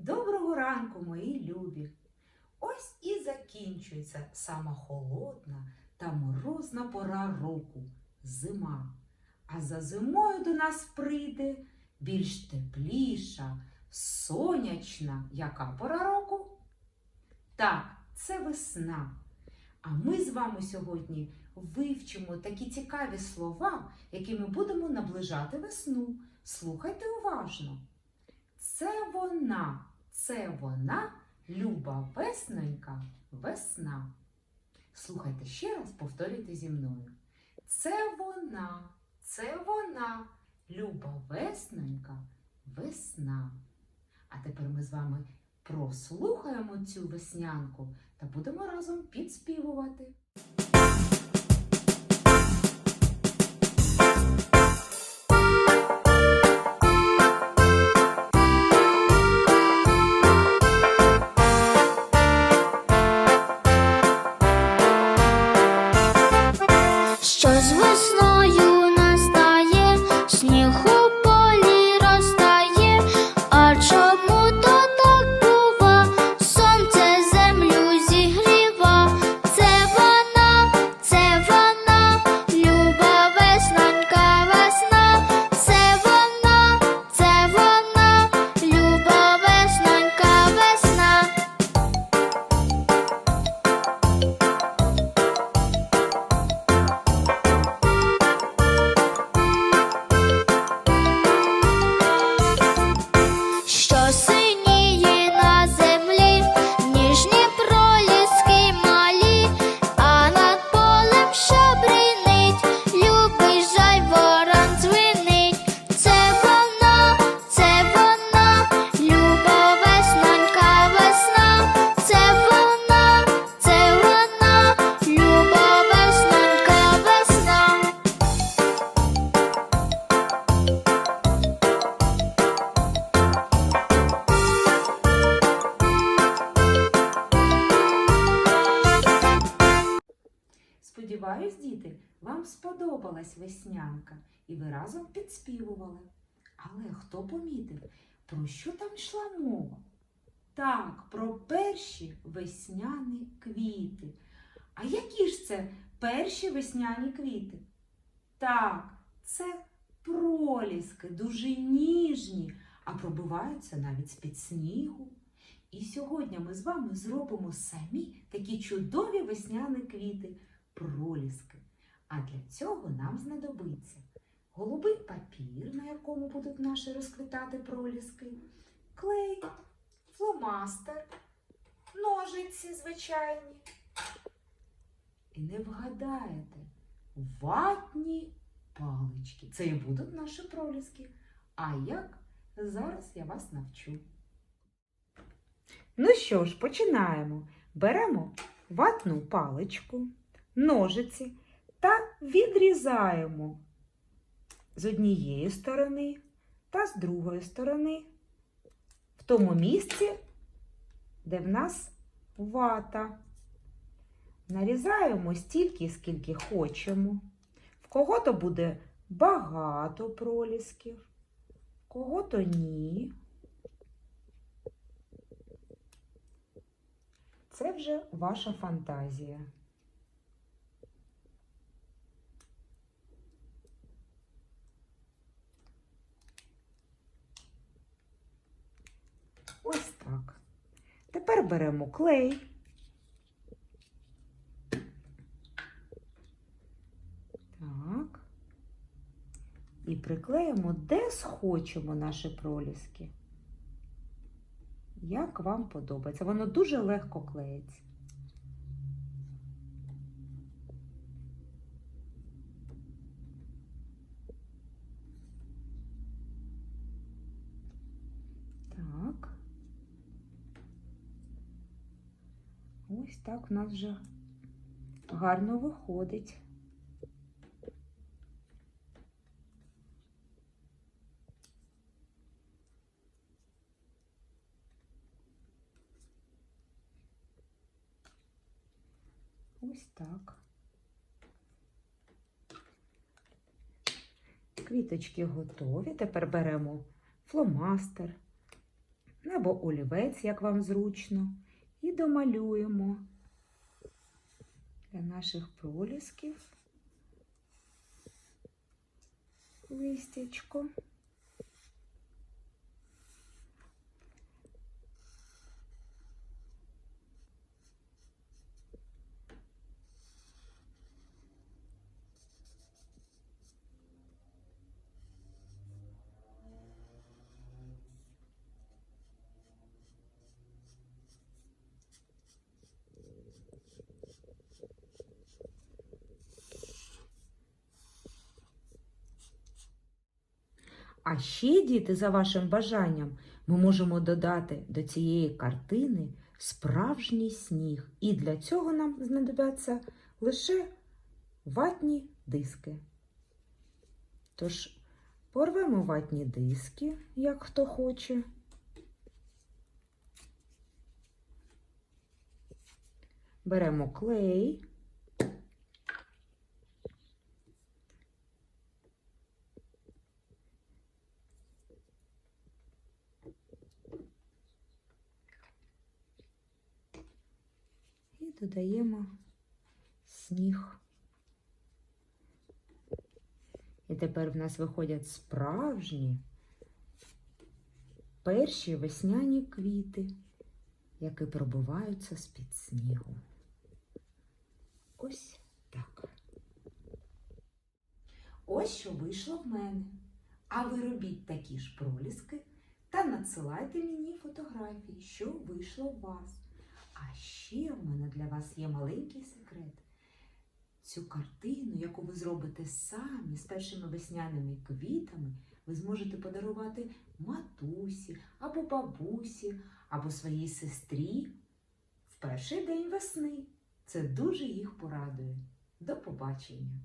Доброго ранку, мої любі! Ось і закінчується сама холодна та морозна пора року зима. А за зимою до нас прийде більш тепліша, сонячна яка пора року? Так, це весна. А ми з вами сьогодні вивчимо такі цікаві слова, якими будемо наближати весну. Слухайте уважно. Це вона, це вона, люба веснонька, весна. Слухайте ще раз, повторюйте зі мною. Це вона, це вона, люба веснонька, весна. А тепер ми з вами прослухаємо цю веснянку та будемо разом підспівувати. Що сподобалась веснянка і ви разом підспівували. Але хто помітив, про що там йшла мова? Так, про перші весняні квіти. А які ж це перші весняні квіти? Так, це проліски, дуже ніжні, а пробиваються навіть з-під снігу. І сьогодні ми з вами зробимо самі такі чудові весняні квіти проліски. А для цього нам знадобиться голубий папір, на якому будуть наші розквітати проліски, клей, фломастер, ножиці звичайні. І не вгадаєте, ватні палички. Це і будуть наші проліски. А як? Зараз я вас навчу. Ну що ж, починаємо. Беремо ватну паличку, ножиці та відрізаємо з однієї сторони та з другої сторони в тому місці, де в нас вата. Нарізаємо стільки, скільки хочемо. В кого-то буде багато пролісків, в кого-то ні. Це вже ваша фантазія. Ось так. Тепер беремо клей. Так. І приклеїмо, де схочемо наші проліски. Як вам подобається. Воно дуже легко клеїться. Так. Ось так в нас вже гарно виходить. Ось так. Квіточки готові. Тепер беремо фломастер, або олівець, як вам зручно, і домалюємо для наших пролісків листячко. А ще, діти, за вашим бажанням, ми можемо додати до цієї картини справжній сніг. І для цього нам знадобляться лише ватні диски. Тож порвемо ватні диски, як хто хоче. Беремо клей. і додаємо сніг. І тепер в нас виходять справжні перші весняні квіти, які пробиваються з-під снігу. Ось так. Ось що вийшло в мене. А ви робіть такі ж проліски та надсилайте мені фотографії, що вийшло у вас. А ще в мене для вас є маленький секрет. Цю картину, яку ви зробите самі з першими весняними квітами, ви зможете подарувати матусі або бабусі, або своїй сестрі в перший день весни. Це дуже їх порадує. До побачення!